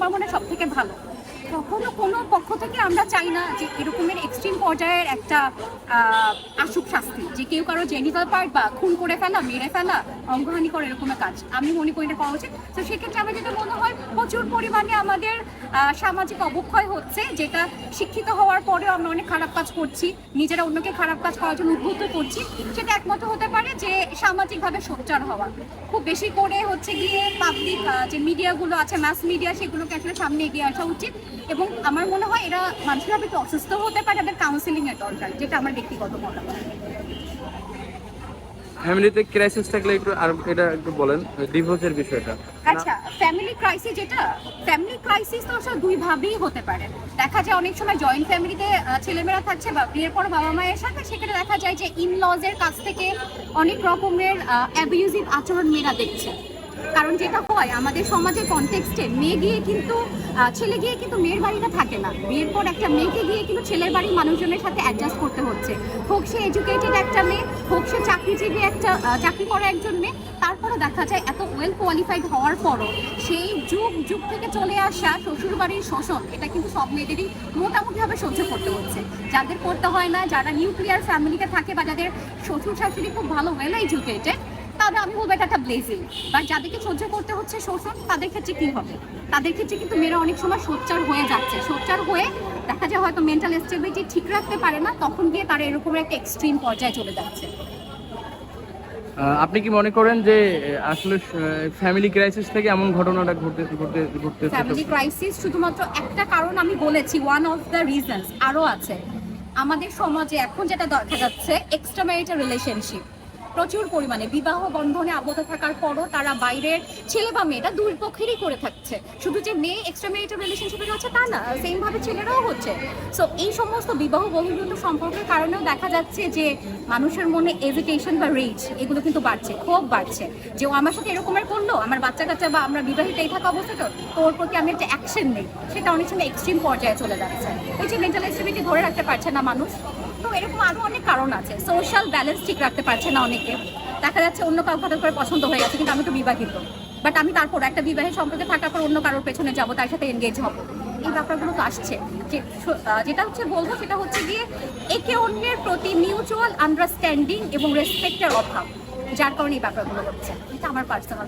আমার মনে সব থেকে ভালো। কখনো কোনো পক্ষ থেকে আমরা চাই না যে এরকমের এক্সট্রিম পর্যায়ের একটা আসুক শাস্তি। যে কেউ কারও জেনিটাল পার্ট বা খুন করে ফেলা, মেরে ফেলা, অঙ্গহানি করে এরকমের কাজ। আমি মনে করি এটা করা উচিত। তো সেক্ষেত্রে আমার যেটা মনে হয়, প্রচুর পরিমাণে আমাদের সামাজিক অবক্ষয় হচ্ছে। যেটা শিক্ষিত হওয়ার পরেও আমরা অনেক খারাপ কাজ করছি। নিজেরা অন্যকে খারাপ কাজ করার জন্য উদ্বুদ্ধ করছি। সেটা একমত হতে পারে যে সামাজিকভাবে সোচ্চার হওয়া। খুব বেশি করে হচ্ছে গিয়ে পাবলিক যে মিডিয়াগুলো আছে মাস মিডিয়া সেগুলোকে আসলে সামনে এগিয়ে আসা উচিত এবং আমার মনে হয় এরা মানসিকভাবে একটু অসুস্থ হতে পারে তাদের কাউন্সিলিং এর দরকার যেটা আমার ব্যক্তিগত মতামত। ফ্যামিলিতে ক্রাইসিস থাকলে একটু আর এটা একটু বলেন ডিভোর্সের বিষয়টা। আচ্ছা ফ্যামিলি ক্রাইসিস যেটা ফ্যামিলি ক্রাইসিস তো আসলে দুই ভাবেই হতে পারে। দেখা যায় অনেক সময় জয়েন্ট ফ্যামিলিতে ছেলেমেয়েরা থাকছে বা বিয়ের পর বাবা মায়ের সাথে সেখানে দেখা যায় যে ইন লজের কাছ থেকে অনেক রকমের অ্যাবিউজিভ আচরণ মেয়েরা দেখছে। কারণ যেটা হয়, আমাদের সমাজের কনটেক্সটে মেয়ে গিয়ে কিন্তু ছেলে গিয়ে কিন্তু মেয়ের বাড়িতে থাকে না। বিয়ের পর একটা মেয়েকে গিয়ে কিন্তু ছেলের বাড়ির মানুষজনের সাথে অ্যাডজাস্ট করতে হচ্ছে। হোক সে এডুকেটেড একটা মেয়ে, হোক সে চাকরিজীবী একটা চাকরি করা একজন মেয়ে তারপরে দেখা যায় এত ওয়েল কোয়ালিফাইড হওয়ার পরও সেই যুগ যুগ থেকে চলে আসা শ্বশুর বাড়ির শোষণ, এটা কিন্তু সব মেয়েদেরই মোটামুটিভাবে সহ্য করতে হচ্ছে। যাদের করতে হয় না, যারা নিউক্লিয়ার ফ্যামিলিতে থাকে বা যাদের শ্বশুর শাশুড়ি খুব ভালো ওয়েল এডুকেটেড তাহলে আমি বলব এটা একটা ব্লেজিং বা যাদেরকে সহ্য করতে হচ্ছে শোষণ তাদের ক্ষেত্রে কি হবে? তাদের ক্ষেত্রে কিন্তু মেয়েরা অনেক সময় সোচ্চার হয়ে যাচ্ছে। সোচ্চার হয়ে দেখা যায় হয়তো মেন্টাল স্টেবিলিটি ঠিক রাখতে পারে না তখন গিয়ে তারা এরকম একটা এক্সট্রিম পর্যায়ে চলে যাচ্ছে। আপনি কি মনে করেন যে আসলে ফ্যামিলি ক্রাইসিস থেকে এমন ঘটনাটা ঘটতে ঘটতে ঘটতে ফ্যামিলি ক্রাইসিস শুধুমাত্র একটা কারণ আমি বলেছি ওয়ান অফ দ্য রিজনস আরও আছে। আমাদের সমাজে এখন যেটা দেখা যাচ্ছে এক্সট্রা ম্যারিটাল রিলেশনশিপ প্রচুর পরিমাণে বিবাহ বন্ধনে আবদ্ধ থাকার পরও তারা বাইরের ছেলে বা মেয়েটা দুই পক্ষেরই করে থাকছে। শুধু যে মেয়ে এক্সট্রা ম্যারিটাল রিলেশনশিপে হচ্ছে তা না সেম ভাবে ছেলেরাও হচ্ছে। সো এই সমস্ত বিবাহ বহির্ভূত সম্পর্কের কারণেও দেখা যাচ্ছে যে মানুষের মনে এভিটেশন বা রিচ এগুলো কিন্তু বাড়ছে খুব বাড়ছে। যে, ও আমার সাথে এরকমের করল? আমার বাচ্চা কাচ্চা বা আমরা বিবাহিত থাকা অবস্থা তো? ওর প্রতি আমি একটা অ্যাকশন নেই। সেটা অনেক সময় এক্সট্রিম পর্যায়ে চলে যাচ্ছে। এই যে মেন্টাল স্টেবিলিটি ধরে রাখতে পারছে না মানুষ। তো এরকম আরও অনেক কারণ আছে। সোশ্যাল ব্যালেন্স ঠিক রাখতে পারছে না অনেকে। দেখা যাচ্ছে অন্য কাউকে হঠাৎ করে পছন্দ হয়ে গেছে, কিন্তু আমি তো বিবাহিত। বাট আমি তারপর একটা বিবাহের সম্পর্কে থাকার পর অন্য কারোর পেছনে যাব, তার সাথে এনগেজ হব। এই ব্যাপারগুলো তো আসছে। যেটা হচ্ছে বলব সেটা হচ্ছে গিয়ে একে অন্যের প্রতি মিউচুয়াল আন্ডারস্ট্যান্ডিং এবং রেসপেক্টের অভাব, যার কারণে এই ব্যাপারগুলো হচ্ছে। এটা আমার পার্সোনাল